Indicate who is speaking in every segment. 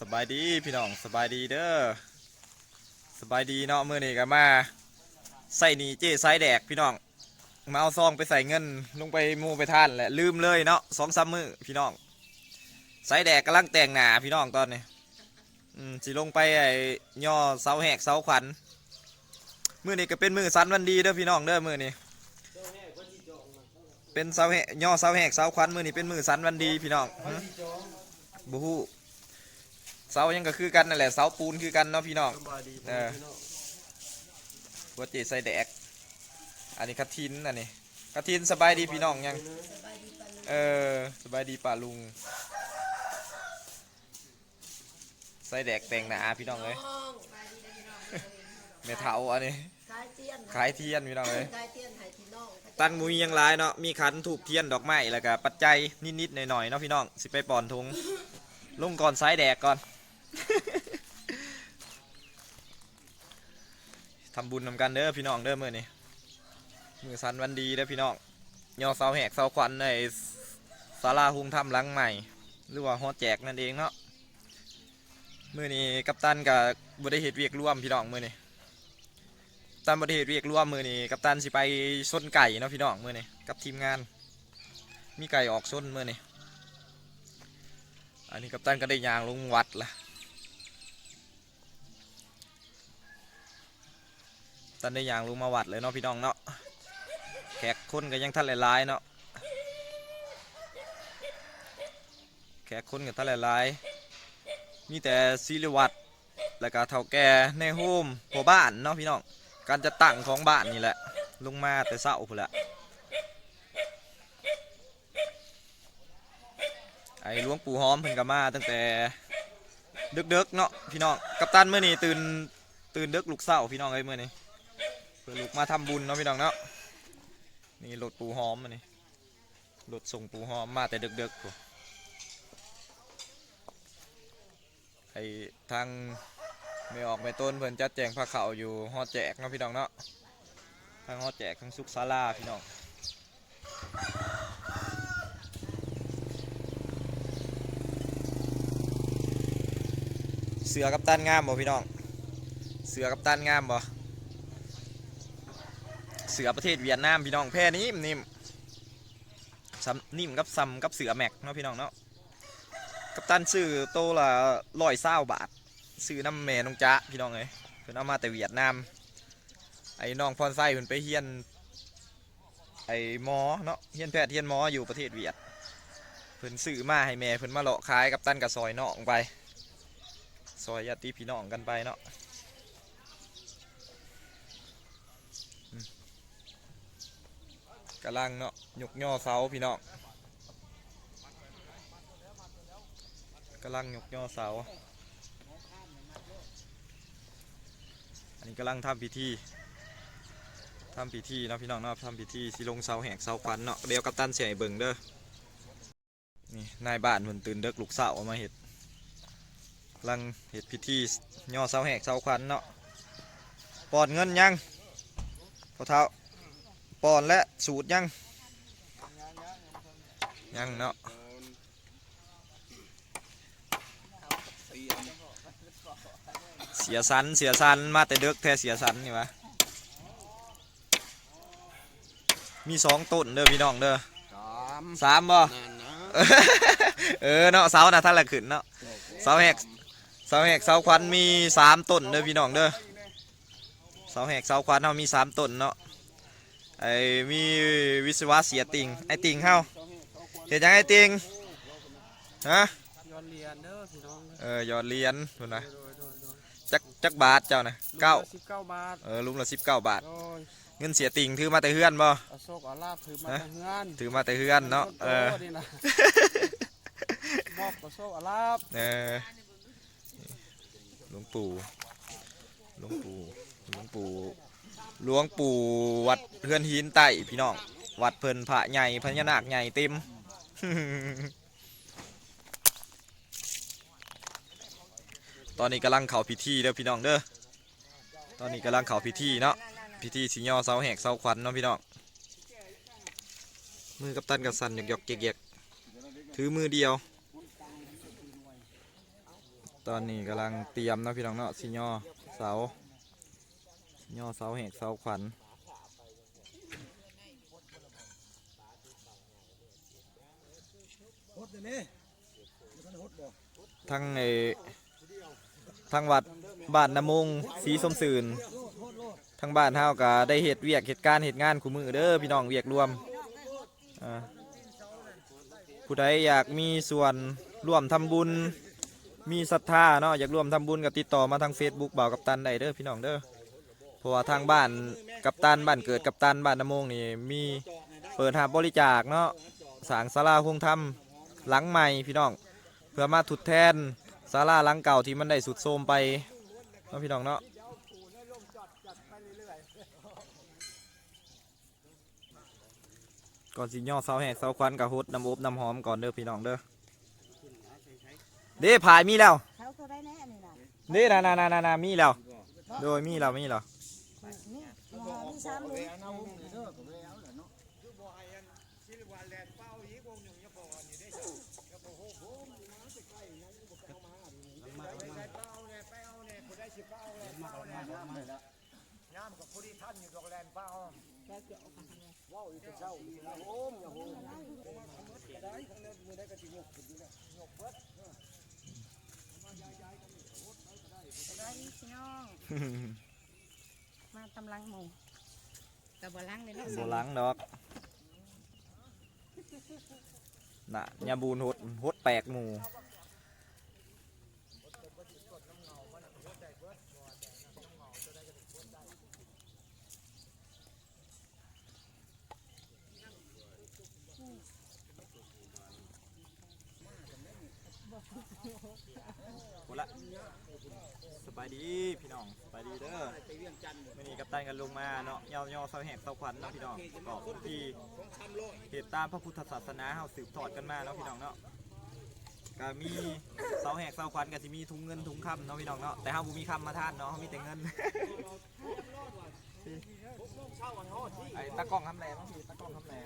Speaker 1: สบายดีพี่น้องสบายดีเด้อสบายดีเนาะมือนี้ก็มาใส่หนีเจ้ไซแดกพี่น้อง มาเอาซองไปใส่เงินลงไปมูไปท่านแหละลืมเลยเนาะสองสามมือพี่น้องไซแดกกำลังแต่งหนาพี่น้องตอนนี้สิลงไปไอ้ย่อเสาแหกเสาขวัญมือนี้ก็เป็นมือสันวันดีเด้อพี่น้องเด้อมือนี้เป็นเสาแหกย่อเสาแหกเสาขวัญมือนี้เป็นมือสันวันดีพี่น้องบูฮู้ เสายังก็คือกันนั่นแหละเสาปูนคือกันเนาะพี่น้อง
Speaker 2: สบายดี
Speaker 1: เออหัวจีใส่แดก อันนี้คัททินอันนี้คัททินสบายดีพี่น้องยัง เออสบายดีป่าลุง ใส่แดกแต่งหนาพี่น้องเลยเมทัลอันนี้
Speaker 3: ขายเทียน
Speaker 1: ขายเทียนพี่น้องเลย
Speaker 3: ขายเทียนให้พี่น้อง
Speaker 1: ตั้งมุยยังหลายเนาะ มีขันถูกเทียนดอกไม้แล้วก็ปัจจัยนิดๆหน่อยๆเนาะพี่น้อง สิไปปอนทุงลงก่อนไซแดกก่อน ทำบุญนำกันเด้อพี่น้องเด้อมื้อนี้มือสันวันดีเด้อพี่น้องยอเสาแหกเสาขวัญในศาลาหุงถ้ำหลังใหม่ หรือว่าฮอดแจกนั่นเองเนาะมื้อนี้กัปตันกับบ่ได้เฮ็ดเวียกร่วมพี่น้องมื้อนี้ตันบ่ได้เฮ็ดเวียกร่วมมื้อนี้กัปตันสิไปชนไก่เนาะพี่น้องมื้อนี้กับทีมงาน มีไก่ออกชนมื้อนี้อันนี้กัปตันก็ได้ยางลงวัดละกัป ตันได้ยางลงมาวัดเลยเนาะพี่น้องเนาะแขกคนก็ยังทันหลายๆเนาะแขกคนก็ทันหลายๆมีแต่ศิริวัตรแล้วก็เฒ่าแก่ในโฮมหัวบ้านเนาะพี่น้องการจะตั้งของบ้านนี่แหละ ลงมาแต่เช้าพุ่นละไอ้หลวงปู่หอมเพิ่นก็มาตั้งแต่ดึกๆเนาะพี่น้องกัปตันเมื่อนี้ตื่นตื่นดึกลูกเศร้าพี่น้องเอ้ยเมื่อนี้ พื่อลูกมาทำบุญเนาะพี่น้องเนาะนี่รถปูหอมมานี่รถส่งปูหอมมาแต่เดึกๆพุ่นไอ้ทางไม่ออกไม่ต้นเพิ่นจัดแจงผ้าขาวอยู่ฮอดแจกเนาะพี่น้องเนาะทางฮอดแจกทางสุขศาลาพี่น้องเสือกับตันงามบ่พี่น้อง เสือกับตันงามบ่ สือประเทศเวียดนามพี่น้องแพร่นิ่มนิ่มซ้ำนิ่มกับซ้ำกับเสือแม็กเนาะพี่น้องเนาะกับตันซื้อโตละร้อยเศร้าบาทซื้อน้ำแม่น้องจ๊ะพี่น้องเอ้ยเพิ่นเอามาแต่เวียดนามไอ้น้องพรไส้เพิ่นไปเฮียนไอ้หมอเนาะเฮียนแพทย์เฮียนหมออยู่ประเทศเวียดเพิ่นซื้อมาให้แม่เพิ่นมาเลาะขายกับตันกับซอยนอกไปซอยญาติพี่น้องกันไปเนาะอืม กำลังเนาะยกย่อเสาพี่น้องกำลังยกย่อเสา อันนี้กำลังทำพิธีทำพิธีเนาะพี่น้องเนาะทำพิธีสิลงเสาแหกเสาขวัญเนาะเดี๋ยวกัปตันเสียเบิ่งเด้อนี่นายบ้านเพิ่นตื่นเด็กลูกสาวมาเห็ดกำลังเห็ดพิธีย่อเสาแหกเสาขวัญเนาะปอนเงินยังพอเท้า ปอนและสูตรยังยังเนาะเสียสันเสียสันมาแต่เด็กแท้เสียสันนี่วะมีสองต้นเด้อพี่น้องเด้อ
Speaker 2: สาม
Speaker 1: สามบ่
Speaker 2: นั่นนะ
Speaker 1: เออเนาะเสาน่ะท่านละขึ้นเนาะเสาแหกเสาแหกเสาควันมีสามต้นเด้อพี่น้องเด้อเสาแหกเสาควันเฮามีสามต้นเนาะ ไอ้มีวิศวะเสียติงไอ้ติงเฮาเห็นยังไอ้ติงฮะ
Speaker 2: ย้อนเรียนเด้อพี่น้อง
Speaker 1: เออยอดเหรียญพุ่นนะ
Speaker 2: โดยโดยโดย
Speaker 1: จักจักบาทเจ้านะเก้า
Speaker 2: สิบเก้าบาท
Speaker 1: เออลุมละสิบเก้าบาท
Speaker 2: โดย
Speaker 1: เงินเสียติงถือมาแต่เฮือนบ่
Speaker 2: เอาโชคเอาลาบถือมา
Speaker 1: ฮะ
Speaker 2: ทางเฮือน
Speaker 1: ถือมาแต่เฮือนเนาะเออ
Speaker 2: โนี่นะมอบเอาโชคเอาลาบ
Speaker 1: เออหลวงปู่หลวงปู่หลวงปู่ หลวงปู่วัดเฮือนหินใต้พี่น้อง วัดเพิ่นพระใหญ่พญานาคใหญ่เต็มตอนนี้กำลังเข้าพิธีเด้อพี่น้องเด้อ ตอนนี้กำลังเข้าพิธีเนาะ พิธีสิย่อเสาแหกเสาขวัญเนาะพี่น้อง มือกับตันกับสันหยอกๆเกียกๆถือมือเดียว ตอนนี้กำลังเตรียมเนาะพี่น้องเนาะสิย่อเสา ย่อเสาแหกเสาขวัญ
Speaker 2: ฮดเดี๋ยวนี้มันทันฮดบ่
Speaker 1: ทั้งไอทั้งวัดบ้านนำมงสีสมสื่น
Speaker 2: โลดโลดโลด
Speaker 1: ทั้งบ้านเฮาก็ได้เหตุเวียกเหตุการณ์เหตุงานคู่มือเด้อพี่น้องเวียกรวมอ่าผู้ใดอยากมีส่วนร่วมทำบุญมีศรัทธาเนาะอยากร่วมทำบุญก็ติดต่อมาทาง Facebook บ่าวกับตันได้เด้อพี่น้องเด้อ เพราะว่าทางบ้านกับตันบ้านเกิดกับตันบ้านนำมงนี่มีเปิดหาบริจาคเนาะสร้างศาลาคงธรรมหลังใหม่พี่น้อง เพื่อมาทดแทนศาลาหลังเก่าที่มันได้สุดโทรมไปเนาะพี่น้องเนาะก่อนสิย่อเสาแหกเสาควันกับฮดน้ำอบน้ำหอมก่อนเด้อพี่น้องเด้อเด้ผายมีแล้ว
Speaker 3: เขาก็ได้แน่นี่นะ
Speaker 1: เด้นานานานานามีแล้ว โดยมีแล้วมีแล้ว
Speaker 3: นี่ มหามีสามหลุม
Speaker 2: เอาเด้อก็แล้วแหละเนาะ
Speaker 3: ได้พี่น้อง มาตำลังหมู กับบลังเลยเนาะ
Speaker 1: บหลังดอกน่ะยาบูนฮดฮดแปลกหมูหมด ละสบายดีพี่น้องสบายดีเด้อมื่อนี้กับตันกันลงมาเนาะย่อย่อเสาแหกเสาขวัญเนาะพี่น้องก็ที่เหตุตามพระพุทธศาสนาเฮาสืบทอดกันมาเนาะพี่น้องเนาะก็มีเสาแหกเสาขวัญก็สิมีถุงเงินถุงคำเนาะพี่น้องเนาะแต่เฮาบ่มีคำมาท่านเนาะเฮามีแต่เงินไอ้ตะกล้องทำแหล่บ้งพี่ตะกล้องทำแหล่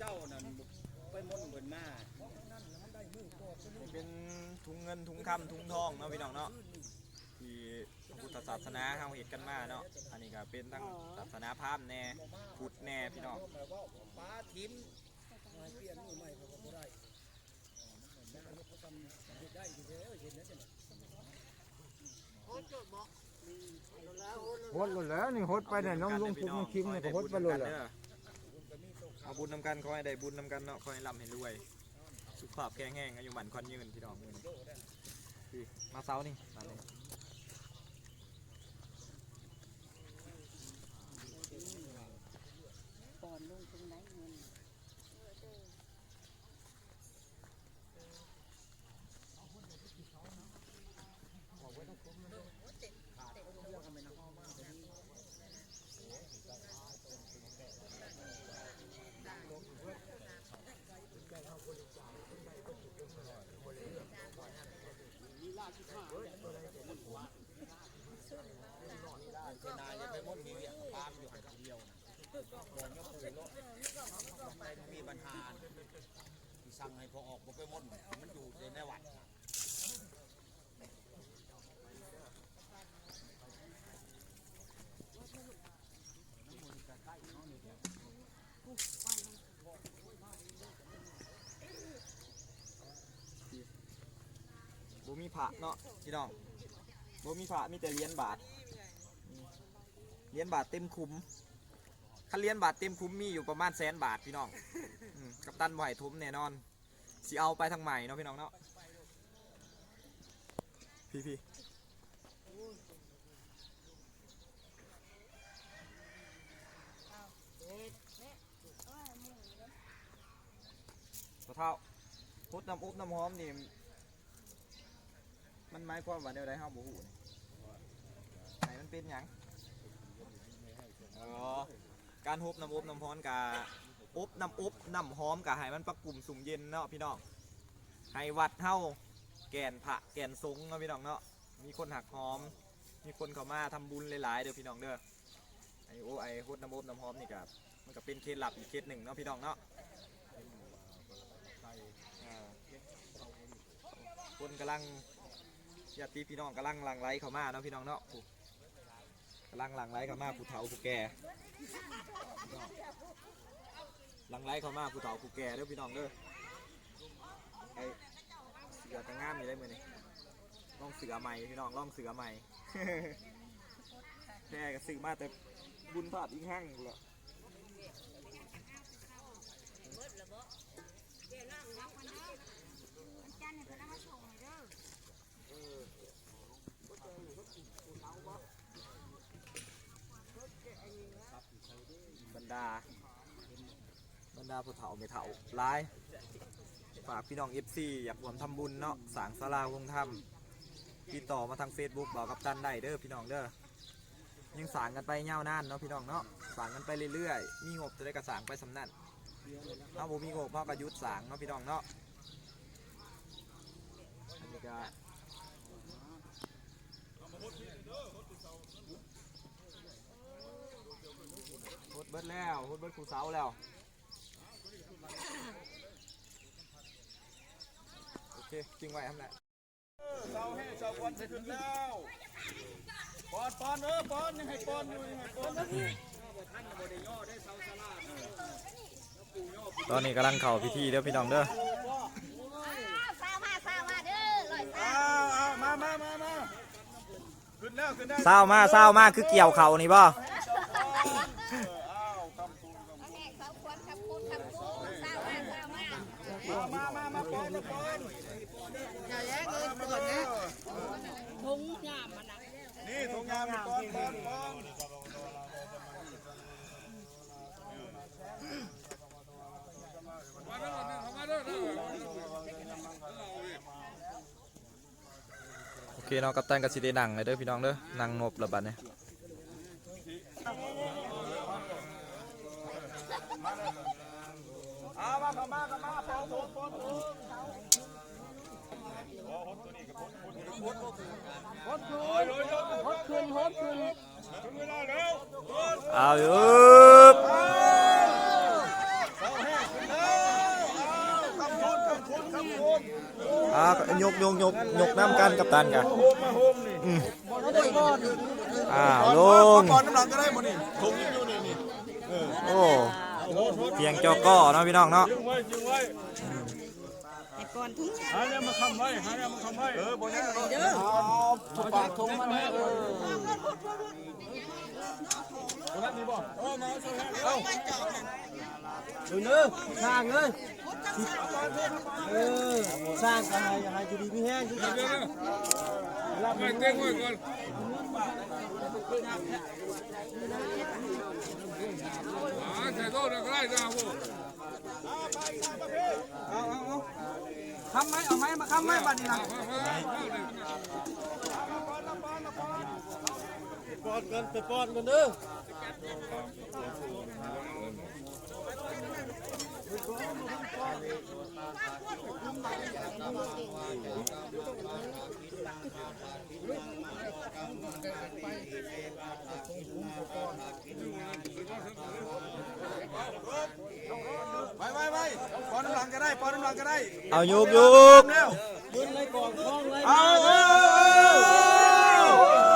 Speaker 2: เจ้านั่นไปม่นเพิ่นมา
Speaker 1: เป็น ถุงเงินถุงคำถุงทองเนาะพี่น้องเนาะที่พระพุทธศาสนาเฮาเฮ็ดกันมาเนาะอันนี้ก็เป็นทั้งศาสนาพราหมณ์แน่พุทธแน่พี่น้อง
Speaker 2: ป้าทิมเปลี่ยนมือใหม่เขาก็บ่ได้เขาทำเฮ็ดได้อยู่แล้วเห็นแล้วจ้ะฮดหมดแล้วนี่ฮดไปเนี่ยน้องลุงทุกน้องคิมเนี่ยก็ฮดไปเลยแหละ
Speaker 1: เอาบุญนำกันขอให้ได้บุญนำกันเนาะขอให้ร่ำให้รวย สุขภาพแข็งแรงอายุหมันควันยืนพี่น้องมื้อนี่มาเซานี่มาเลย
Speaker 3: ก่อนลงตรงไหน เป็
Speaker 4: นนายจะไปมุ่นมีเวีย
Speaker 3: งกับปามัน
Speaker 4: อยู่หันเดียวบอก่อก็คุยโลดไม่
Speaker 2: มีปัญหาที่สั่งให้พอออกมันไปมุ่นมันอยู่ในในวัด
Speaker 1: บ่มีพระเนาะพี่น้องบ่มีพระมีแต่เหรียญบาท เหรียญบาทเต็มคุ้มคันเหรียญบาทเต็มคุ้มมีอยู่ประมาณแสนบาทพี่น้องอืมกัปตันบ่ให้ทุมแน่นอนสิเอาไปทางใหม่เนาะพี่น้องเนาะพี่พี่พอเท่าพุดน้ำอุบน้ำหอมนี่มันหมายความว่าเดี๋ยวได้เฮาบ่ฮู้นี่ไหนมันเป็นหยัง อ๋อการฮบน้ำอบน้ำฮ้อนกะอบน้ำอบน้ำหอมกะให้มันประกลุ่มสุ่มเย็นเนาะพี่น้องให้วัดเฮาแก่นพระแก่นสงเนาะพี่น้องเนาะมีคนหักหอม มีคนเข้ามาทำบุญหลายๆเด้อพี่น้องเด้อไอโอไอฮดน้ำอบน้ำหอมนี่กะมันก็เป็นเคล็ดลับอีกเคล็ดหนึ่งเนาะพี่น้องเนาะคนกำลังญาติพี่น้องกำลังลังไลเข้ามาเนาะพี่น้องเนาะ กำลังหลังไหลเข้ามาผู้เฒ่าผู้แก่หลังไหลเข้ามาผู้เฒ่าผู้แก่เด้อพี่น้องเด้อไอเสือกระงามอยู่ได้มือนี่ล่องเสือใหม่พี่น้องล่องเสือใหม่แม่ก็ซื้อมาแต่บุญพลาดอีกห้างเลย บรรดาบรร ดาผู้เฒ่าไม่เฒ่าร้ายฝากพี่น้อง FC อยากรวมทำบุญเนาะสางศาลาวงธรรมติดต่อมาทาง Facebook บอกกับตันได้เด้อพี่น้องเด้อยังสางกันไปยาวนานเนาะพี่น้องเนาะสางกันไปเรื่อยๆ มีงบจะได้กระสางไปสำนันเอาผมมีงบมากกระยุทธสางเนาะพี่น้องเนาะอันนี้ก็โคตรเบิดแล้วโคตรเบิดครูเสาแล้ว โอ เคจริงไว้ทำไร
Speaker 2: เสาให้เสาบอลจะขึ้นแล้วปอนปอนเออปอนยังให้ปอนอยู่ยังให้ปอน
Speaker 1: ตอนนี้กำลังเข้าพิธีเด้อพี่น้องเด้อ
Speaker 3: สาวมาสาวมาเด้อลอยสา
Speaker 2: อ้าวอ้าวมามามามาขึ้นแล้วขึ้นแล้ว
Speaker 1: เศร้ามากเศร้ามากคือเกี่ยวเขานี่บ่
Speaker 2: อ้าวคำปูคำ
Speaker 3: แม่เขาควรคำพูดคำพูดสาวมาสาวมา
Speaker 2: ปูมามามาปอนมาปอน
Speaker 3: อย่าแย่งเงินก่อนนะทุงยามมันนะ
Speaker 2: นี่ทงยามมีปอนปอนปอน
Speaker 1: โอเคเนาะกัปตันกับสิได้นั่งเลยเด้อพี่น้องเด้อนั่งนบระบัดเนี่ย
Speaker 2: เอาอ
Speaker 1: ยู่ อ่ายกยกยกยกน้ำกันกัปตันกัน
Speaker 2: โฮมมาโฮมนี่
Speaker 1: อ้าลง
Speaker 2: ปอนน้ำหลังก็ได้หมดนี่ทงยังอยู่นี่นี่
Speaker 1: โอ้เพียงจอก้อเนาะพี่น้องเนาะ
Speaker 2: ยึงไว้ยึงไว้
Speaker 3: ไอ้ก่อนทุง
Speaker 2: หาเนี่ยมาคำไว้หาเนี่ยมาคำไว้เออบนนี้เด้อถูกปากทงมันให้เออ ตรงนั้นมีบ่เออมาเอ้าดูเนื้อสร้างเลยเออสร้างกันให้ให้อยู่ดีมีแห้งอยู่ดีรับไม่เต้งไว้ก่อนอ๋อใส่ตู้เอาเอาเอาคำไหมเอาไหมมาคำไหมบัดนี้นะ ปอนกันไปปอนกันเด้อไปไปไปปอนน้ำหลังก็ได้ปอนน้ำหลังก็ได้
Speaker 1: เอายกยก
Speaker 2: เร็วยืนเลยกองท้องเลยเอา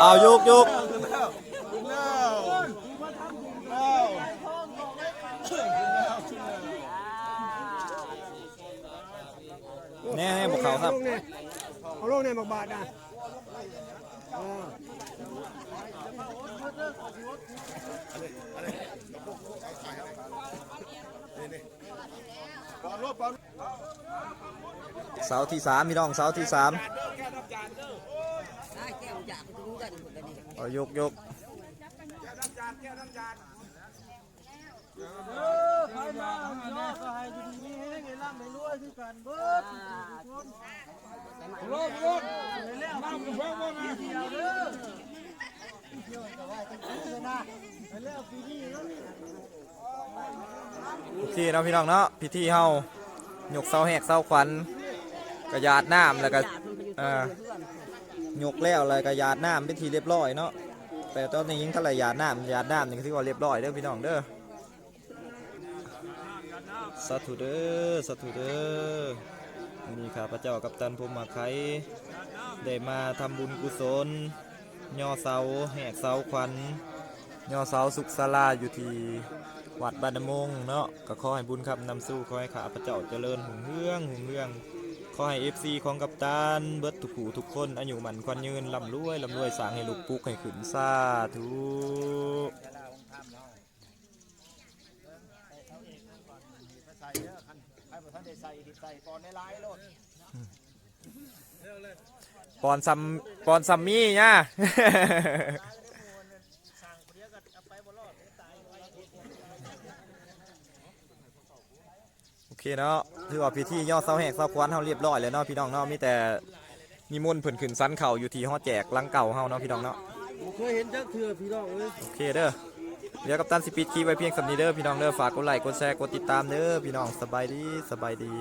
Speaker 1: เอายกยก
Speaker 2: แล้วแล้ว
Speaker 1: แน่ให้บอกเขา ครับ
Speaker 2: เอาลงในบักบาทนะปอนรบปอน
Speaker 1: เสาที่สามพี่น้องเสาที่สามเอายกยก
Speaker 2: ใครมาเนาะก็ให้ดีๆนี่ให้เงินร่ำให้รวยคือกันเบิดรบรบแล้วน้ำก็ฟังว่าไงเดียวเด้อเที่ยวแต่ว่าจะซื้อนะไปแล้วปีนี้แล้วนี่
Speaker 1: โอเคเนาะพี่น้องเนาะพิธีเฮาหยกเสาแหกเสาขวัญกระยาดน้ำแล้วก็เอ่อยกแล้วแล้วก็ยาดน้ำเป็นทีเรียบร้อยเนาะแต่ตอนนี้ยังทะเลยาดน้ำยาดน้ำนี่ก็ถือว่าเรียบร้อยเด้อพี่น้องเด้อ สาธุเด้อสาธุเด้อนี่ข้าพเจ้ากับตันพรหมาไคได้มาทำบุญกุศล ย่อเสาแหกเสาควัน ย่อเสาสุขศาลาอยู่ที่วัดบานมงเนาะก็ขอให้บุญครับนำสู้ขอให้ข้าพเจ้าเจริญหุ่งเรื่องหุ่งเรื่องขอให้เอฟซีของกัปตันเบิดทุกผู้ทุกคนอายุหมันควันยืนลำรวยลำรวยสางให้ลูกปุกให้ขึ้นซาธุ
Speaker 2: ใส่เด้อคันใครบ่ทันได้ ใส่ดิใส่ก่อนในลายโลด
Speaker 1: ปอนซัมปอนซัมมี่เนี่ย โอเคเนาะถือว่าพิธีย่อเสาแหกเสาควันเฮาเรียบร้อยแล้วเนาะพี่น้องเนาะมีแต่นิมนต์เพิ่นขึ้นสันเข่าอยู่ที่ฮอดแจกหลังเก่าเฮาเนาะพี่น้องเนาะ
Speaker 2: บ่เคยเห็นจักเทื่อพี่น้องเอ้ย
Speaker 1: โอเคเด้อ เดี๋ยวกับตันสิปิดคีไว้เพียงสำนีเด้อพี่น้องเด้อฝากกดไลค์กดแชร์กดติดตามเด้อพี่น้องสบายดีสบายดี